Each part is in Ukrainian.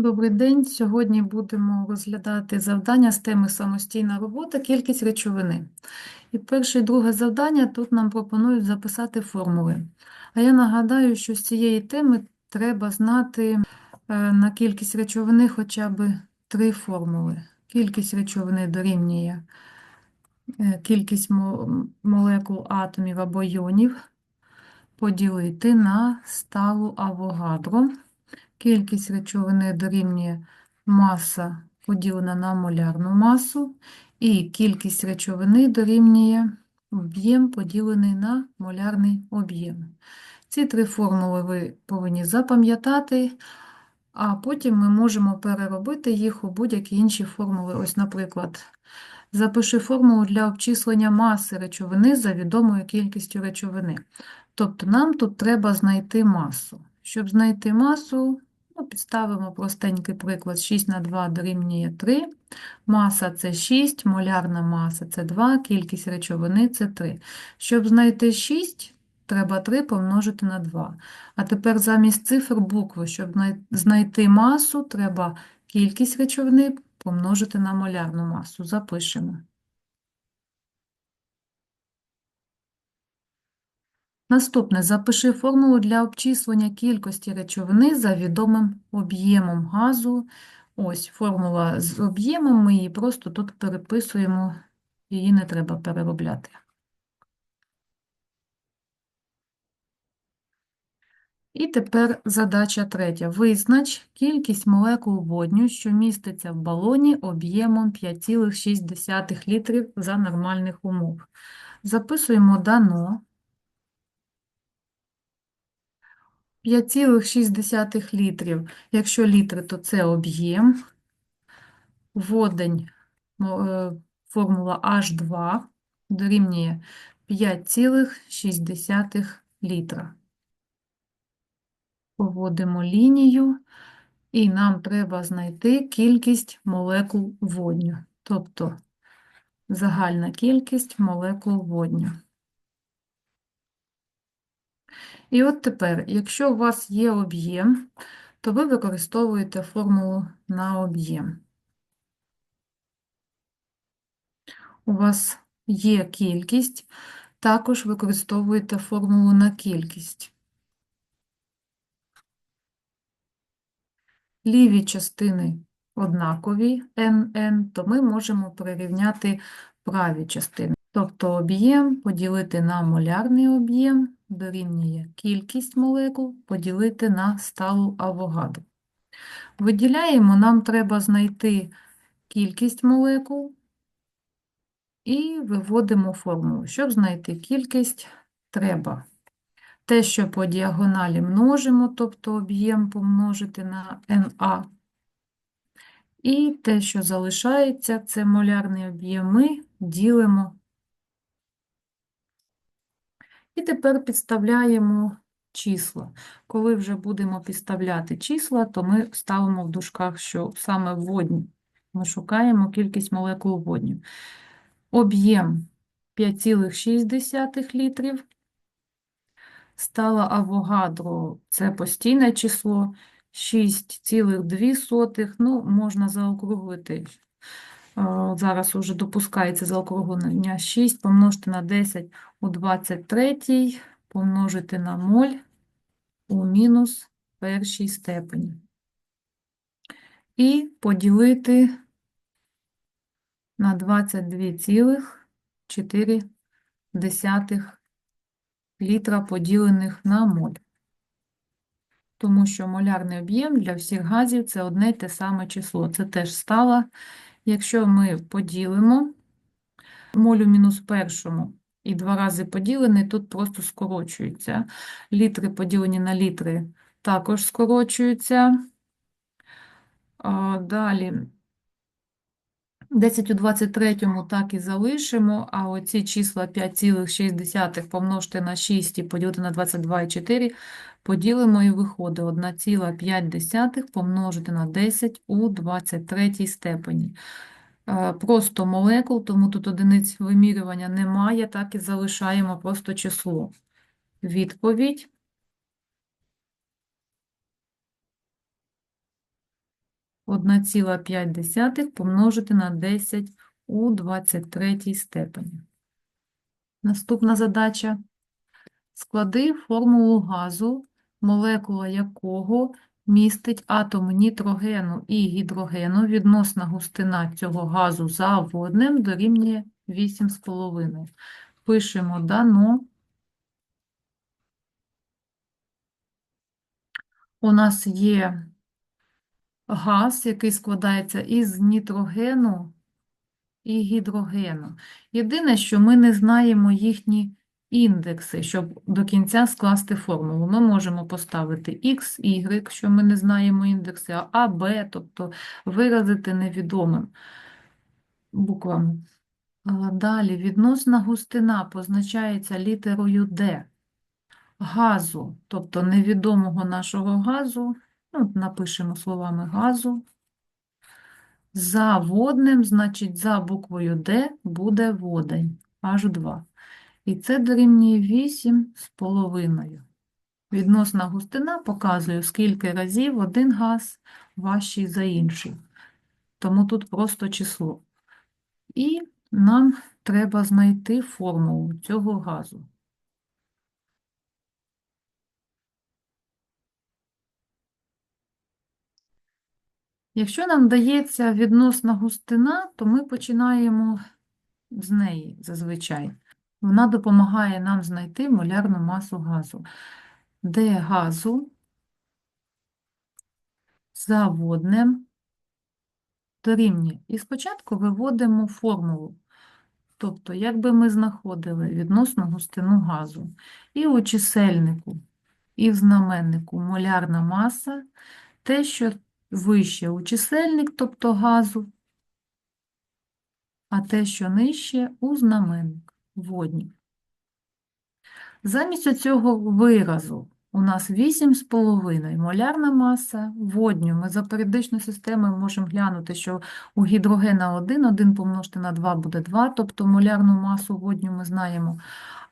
Добрий день. Сьогодні будемо розглядати завдання з теми самостійна робота, кількість речовини. І перше і друге завдання тут нам пропонують записати формули. А я нагадаю, що з цієї теми треба знати е, на кількість речовини хоча б три формули. Кількість речовини дорівнює е, кількість молекул атомів або іонів поділити на сталу Авогадро. Кількість речовини дорівнює маса поділена на молярну масу, і кількість речовини дорівнює об'єм поділений на молярний об'єм. Ці три формули ви повинні запам'ятати, а потім ми можемо переробити їх у будь-які інші формули. Ось, наприклад, запиши формулу для обчислення маси речовини за відомою кількістю речовини. Тобто нам тут треба знайти масу. Щоб знайти масу, підставимо простенький приклад 6 на 2 дорівнює 3. Маса це 6, молярна маса це 2, кількість речовини це 3. Щоб знайти 6, треба 3 помножити на 2. А тепер замість цифр букви, щоб знайти масу, треба кількість речовини помножити на молярну масу. Запишемо. Наступне. Запиши формулу для обчислення кількості речовини за відомим об'ємом газу. Ось формула з об'ємом, ми її просто тут переписуємо, її не треба переробляти. І тепер задача третя. Визнач кількість молекул водню, що міститься в балоні об'ємом 5,6 літрів за нормальних умов. Записуємо дано. 5,6 літрів. Якщо літри, то це об'єм. Водень, е, формула H2 дорівнює 5,6 літра. Поводимо лінію, і нам треба знайти кількість молекул водню, тобто загальна кількість молекул водню. І от тепер, якщо у вас є об'єм, то ви використовуєте формулу на об'єм. У вас є кількість, також використовуєте формулу на кількість. Ліві частини однакові NN, то ми можемо прирівняти праві частини. Тобто об'єм поділити на молярний об'єм дорівнює кількість молекул поділити на сталу Авогадро. Виділяємо, нам треба знайти кількість молекул і виводимо формулу. Щоб знайти кількість, треба те, що по діагоналі множимо, тобто об'єм помножити на NA, і те, що залишається, це молярний об'єм, ми ділимо. І тепер підставляємо числа. Коли вже будемо підставляти числа, то ми ставимо в дужках, що саме водні. Ми шукаємо кількість молекул водню. Об'єм 5,6 літрів. Стала Авогадро – це постійне число 6,2, ну, можна заокруглити. Зараз уже допускається заокруглення 6 помножити на 10 у 23, помножити на моль у мінус першій степені. І поділити на 22,4 літра поділених на моль. Тому що молярний об'єм для всіх газів це одне й те саме число. Це теж стала. Якщо ми поділимо молю мінус першому і два рази поділений, тут просто скорочується. Літри поділені на літри також скорочуються. Далі 10 у 23 так і залишимо, а оці числа 5,6 помножити на 6 і поділити на 22,4 поділимо і виходить 1,5 помножити на 10 у 23 степені. Е, Просто молекул, тому тут одиниць вимірювання немає, так і залишаємо просто число. Відповідь 1,5 помножити на 10 у 23 степені. Наступна задача. Склади формулу газу, молекула якого містить атом нітрогену і гідрогену. Відносна густина цього газу за водним дорівнює 8,5. Пишемо дано. У нас є газ, який складається із нітрогену і гідрогену. Єдине, що ми не знаємо їхні індекси, щоб до кінця скласти формулу. Ми можемо поставити X, Y, що ми не знаємо індекси, а B, тобто виразити невідомим буквами. Далі відносна густина позначається літерою D. Газу, тобто невідомого нашого газу, ну, напишемо словами газу. За водним, значить, за буквою Д буде водень, H2. І це дорівнює 8,5. Відносна густина показує, скільки разів один газ важчий за інший. Тому тут просто число. І нам треба знайти формулу цього газу. Якщо нам дається відносна густина, то ми починаємо з неї зазвичай. Вона допомагає нам знайти молярну масу газу. Де газу за водним дорівнює. І спочатку виводимо формулу. Тобто, якби ми знаходили відносну густину газу. І у чисельнику, і в знаменнику молярна маса, те, що вище у чисельник, тобто газу, а те, що нижче у знаменник водні. Замість цього виразу у нас 8,5 молярна маса водню. Ми за періодичною системою можемо глянути, що у гідрогена 1, 1 помножити на 2 буде 2, тобто молярну масу водню ми знаємо.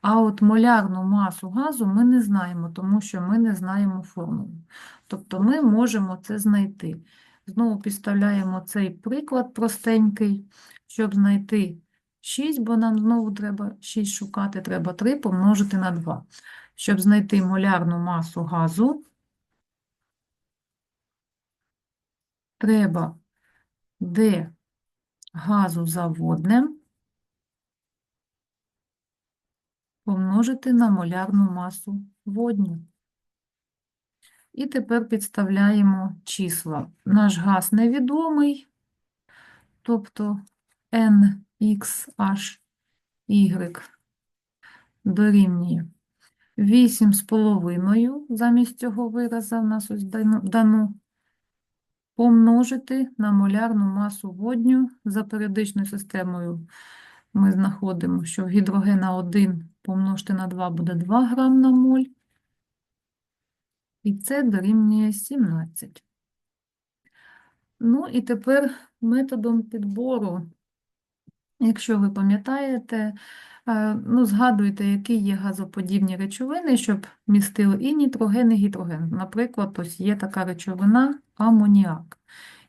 А от молярну масу газу ми не знаємо, тому що ми не знаємо формулу. Тобто ми можемо це знайти. Знову підставляємо цей приклад простенький, щоб знайти 6, бо нам знову треба 6 шукати, треба 3 помножити на 2. Щоб знайти молярну масу газу, треба D газу за водним помножити на молярну масу водню. І тепер підставляємо числа. Наш газ невідомий, тобто NXHY дорівнює 8,5, замість цього вираза в нас ось дано, помножити на молярну масу водню за періодичною системою. Ми знаходимо, що гідрогена 1 помножити на 2 буде 2 грам на моль. І це дорівнює 17. Ну і тепер методом підбору, якщо ви пам'ятаєте, е, ну, згадуйте, які є газоподібні речовини, щоб містили і нітроген, і гідроген. Наприклад, ось є така речовина амоніак.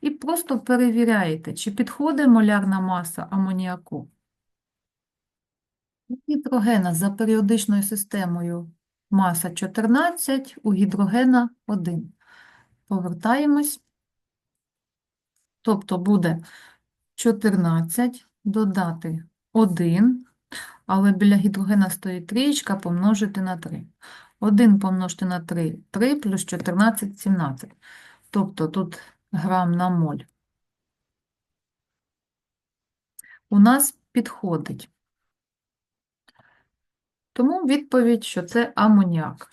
І просто перевіряєте, чи підходить молярна маса амоніаку. У Гідрогена за періодичною системою маса 14, у гідрогена 1. Повертаємось. Тобто буде 14 додати 1, але біля гідрогена стоїть трієчка помножити на 3. 1 помножити на 3 – 3 плюс 14 – 17. Тобто тут грам на моль. У нас підходить. Тому відповідь, що це амоніак.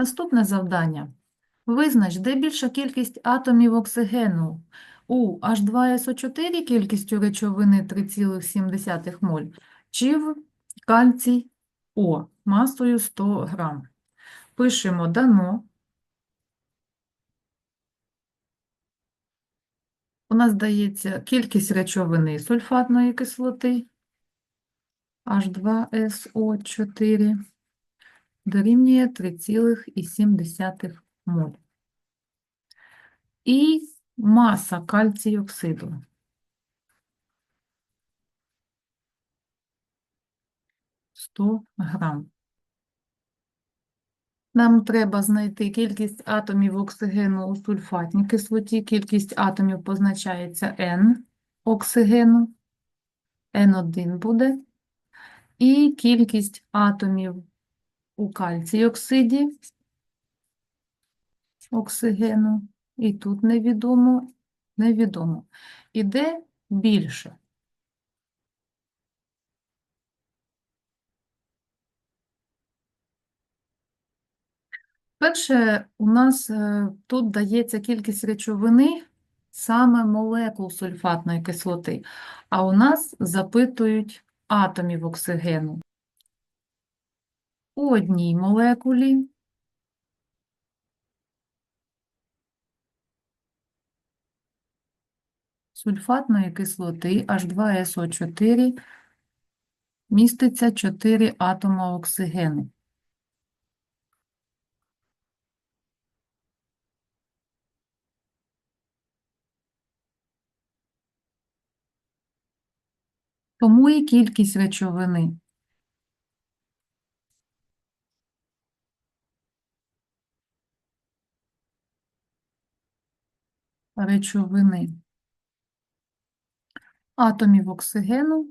Наступне завдання. Визнач, де більша кількість атомів оксигену у H2SO4 кількістю речовини 3,7 моль, чи в кальцій О масою 100 грам. Пишемо дано. У нас дається кількість речовини сульфатної кислоти H2SO4 дорівнює 3,7 моль. І маса кальцію оксиду. Грам. Нам треба знайти кількість атомів оксигену у сульфатній кислоті. Кількість атомів позначається N оксигену, N1 буде. І кількість атомів у кальцій оксиді оксигену. І тут невідомо, невідомо. Іде більше. Перше, у нас е, тут дається кількість речовини, саме молекул сульфатної кислоти, а у нас запитують атомів оксигену. Одній молекулі сульфатної кислоти H2SO4 міститься 4 атома оксигену. Тому і кількість речовини. Речовини атомів оксигену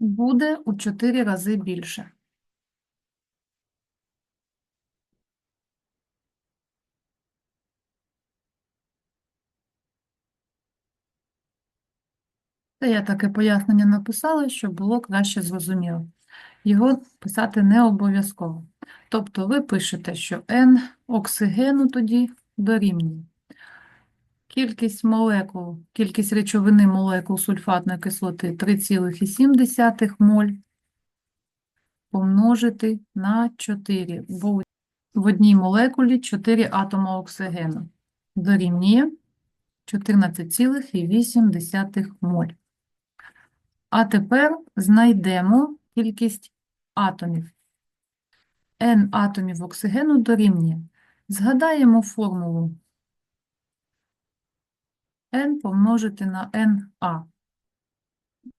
буде у 4 рази більше. Це я таке пояснення написала, щоб було краще зрозуміло. Його писати не обов'язково. Тобто ви пишете, що N оксигену тоді дорівнює. Кількість молекул, кількість речовини молекул сульфатної кислоти 3,7 моль помножити на 4, бо в одній молекулі 4 атома оксигену. Дорівнює 14,8 моль. А тепер знайдемо кількість атомів. N атомів оксигену дорівнює. Згадаємо формулу N помножити на NA.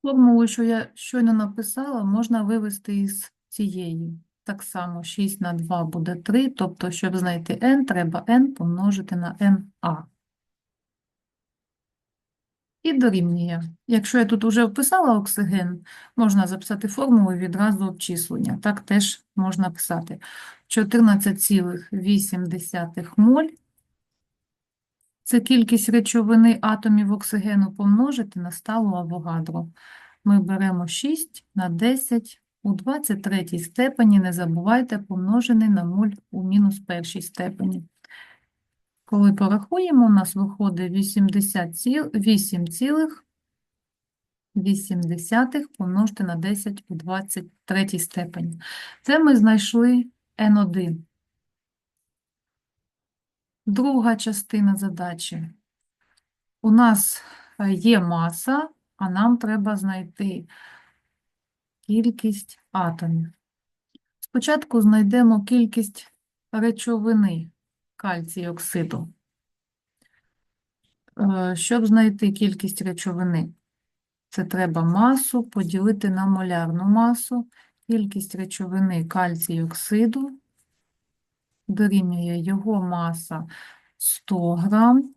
Формулу, що я щойно написала, можна вивести із цієї. Так само 6 на 2 буде 3, тобто, щоб знайти n, треба n помножити на NA. І дорівнює. Якщо я тут вже вписала оксиген, можна записати формулу відразу обчислення. Так теж можна писати. 14,8 моль. Це кількість речовини атомів оксигену помножити на сталу авогадро. Ми беремо 6 на 10 у 23 степені, не забувайте, помножений на моль у мінус першій степені. Коли порахуємо, у нас виходить 88,8 помножити на 10 у 23 степені. Це ми знайшли N1. Друга частина задачі. У нас е, є маса, а нам треба знайти кількість атомів. Спочатку знайдемо кількість речовини кальцій оксиду. Е, Щоб знайти кількість речовини, це треба масу поділити на молярну масу. Кількість речовини кальцій оксиду дорівнює його маса 100 грам,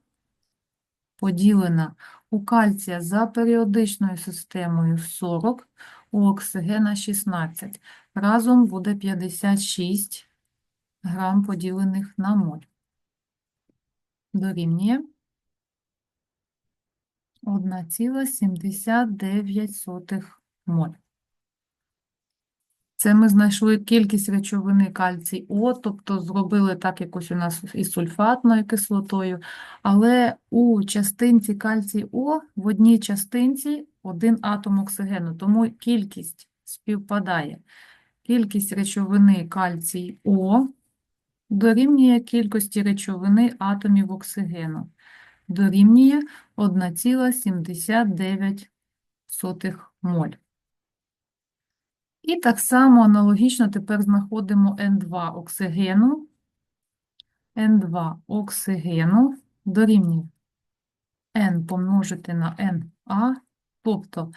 поділена у кальція за періодичною системою 40, у оксигена 16. Разом буде 56 грам поділених на моль. Дорівнює 1,79 моль. Це ми знайшли кількість речовини кальцій О, тобто зробили так якось у нас із сульфатною кислотою, але у частинці кальцій О в одній частинці один атом оксигену, тому кількість співпадає. кількість речовини кальцій О дорівнює кількості речовини атомів оксигену. Дорівнює 1,79 моль. І так само аналогічно тепер знаходимо N2 оксигену. N2 оксигену дорівнює N помножити на NA, тобто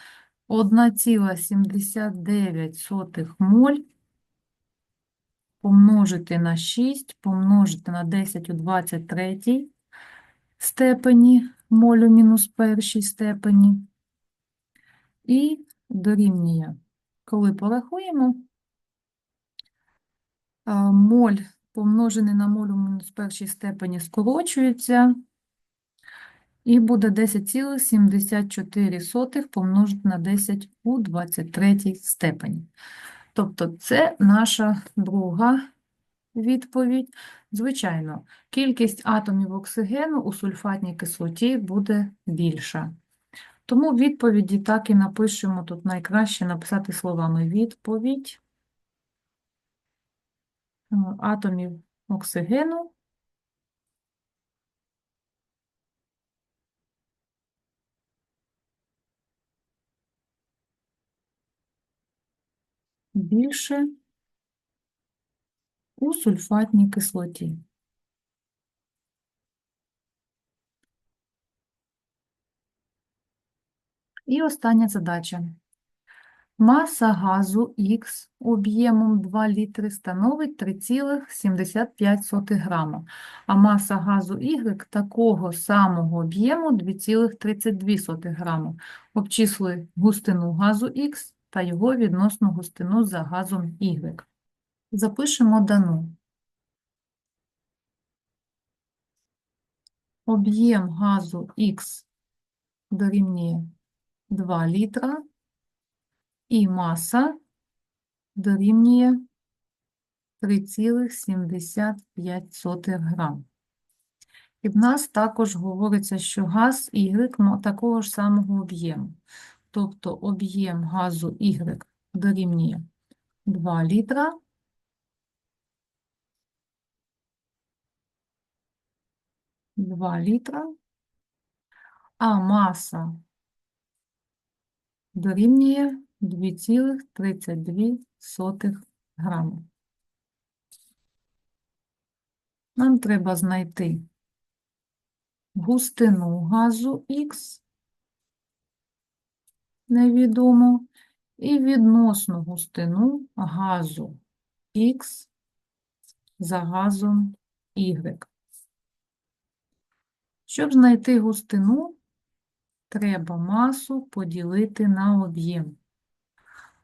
1,79 моль помножити на 6, помножити на 10 у 23 степені, молю мінус першій степені. І дорівнює, коли порахуємо, моль помножений на моль у мінус першій степені скорочується, і буде 10,74 помножити на 10 у 23 степені. Тобто це наша друга відповідь. Звичайно, кількість атомів оксигену у сульфатній кислоті буде більша. Тому відповіді так і напишемо, тут найкраще написати словами відповідь атомів оксигену більше у сульфатній кислоті. І остання задача. Маса газу Х об'ємом 2 літри становить 3,75 грама, а маса газу Y такого самого об'єму 2,32 грама. Обчисли густину газу Х та його відносну густину за газом Y. Запишемо дану. Об'єм газу Х дорівнює 2 літра і маса дорівнює 3,75 грам. І в нас також говориться, що газ Y такого ж самого об'єму. Тобто об'єм газу Y дорівнює 2 літра Два літра, а маса дорівнює 2,32 грами. Нам треба знайти густину газу Х, невідомо, і відносну густину газу Х за газом Y. Щоб знайти густину, треба масу поділити на об'єм.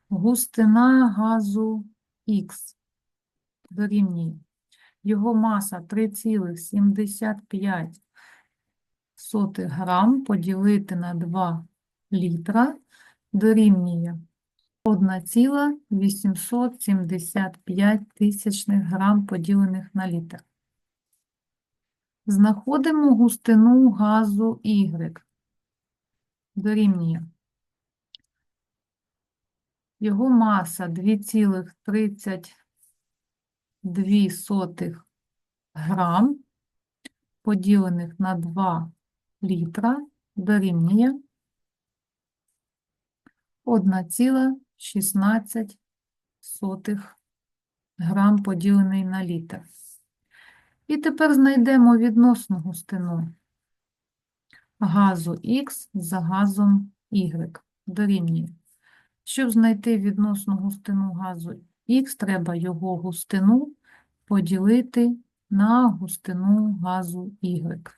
Густина газу Х дорівнює. Його маса 3,75 грам поділити на 2 літра дорівнює 1,875 тисячних грам поділених на літр. Знаходимо густину газу Y. Дорівнює. Його маса 2,32 грам, поділених на 2 літра, дорівнює 1,16 грам поділений на літр. І тепер знайдемо відносну густину газу Х за газом Y дорівнює. Щоб знайти відносну густину газу Х, треба його густину поділити на густину газу Y.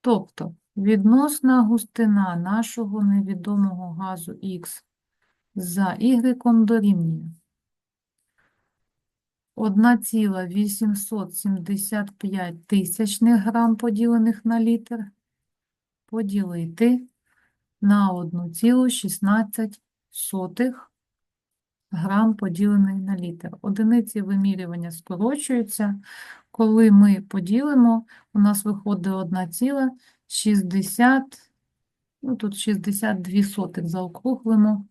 Тобто відносна густина нашого невідомого газу Х за Y дорівнює 1,875 тисячних грам поділених на літр поділити на 1,16 грам поділений на літр. Одиниці вимірювання скорочуються. Коли ми поділимо, у нас виходить 1,60, ну тут 62 сотих заокруглимо.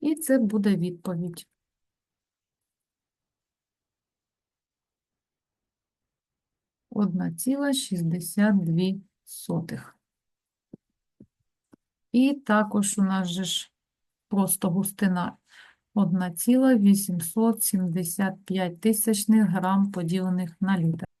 І це буде відповідь. Одна ціла шістдесят дві сотих. І також у нас же ж просто густина 1,875 тисячних грам поділених на літр.